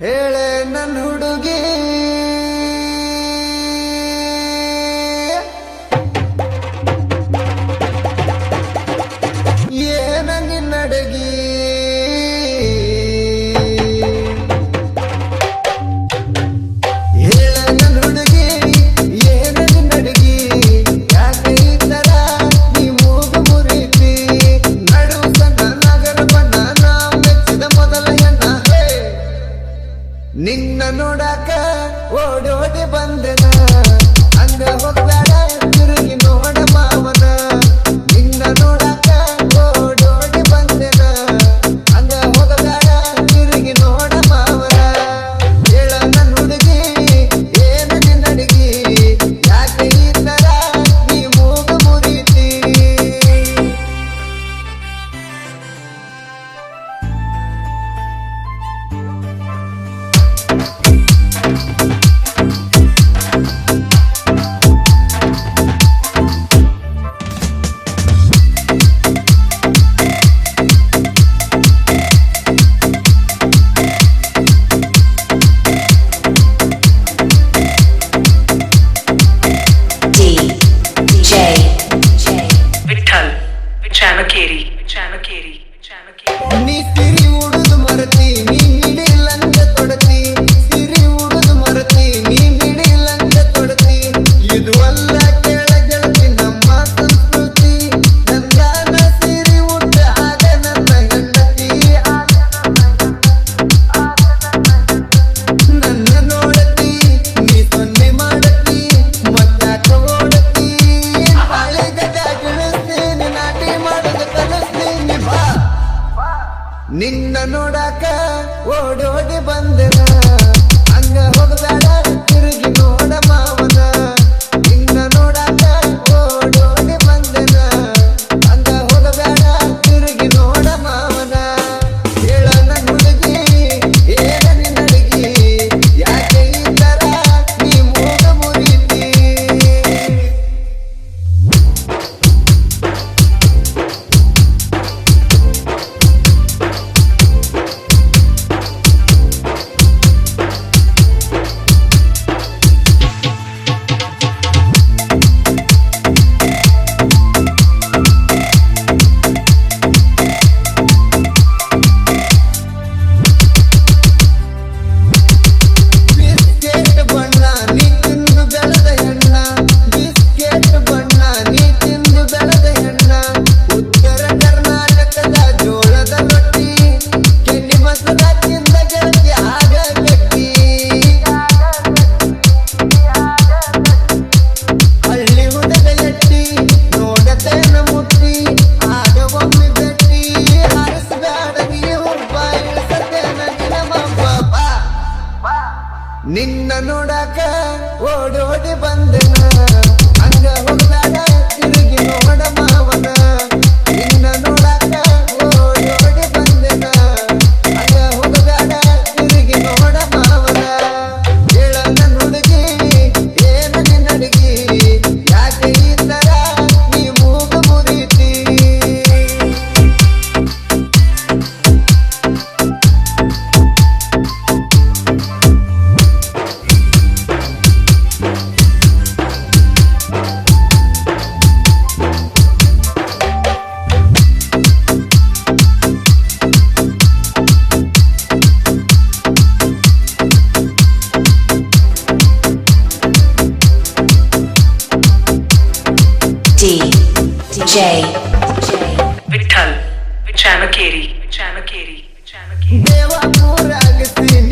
ಹೇಳೆ ನನ್ನ ಹುಡುಗಿ. ಓಡೋಡಿ ಬಂದೆ ನಿನ್ನ ನೋಡಾಕ ಓಡೋಡಿ ಬಂದನ. ಹಂಗ ಹೋಗಬೇಡ. ನಿನ್ನ ನೋಡಾಕ ಓಡೋಡಿ ಬಂದನ. ಹಂಗ ಹೋಗ್ಲಾರ ತಿರುಗಿ ನೋಡಮ್ಮ. DJ विचान विचानकेरी विचानकेरी विचानकेरी देवा पूरा अगस्तीन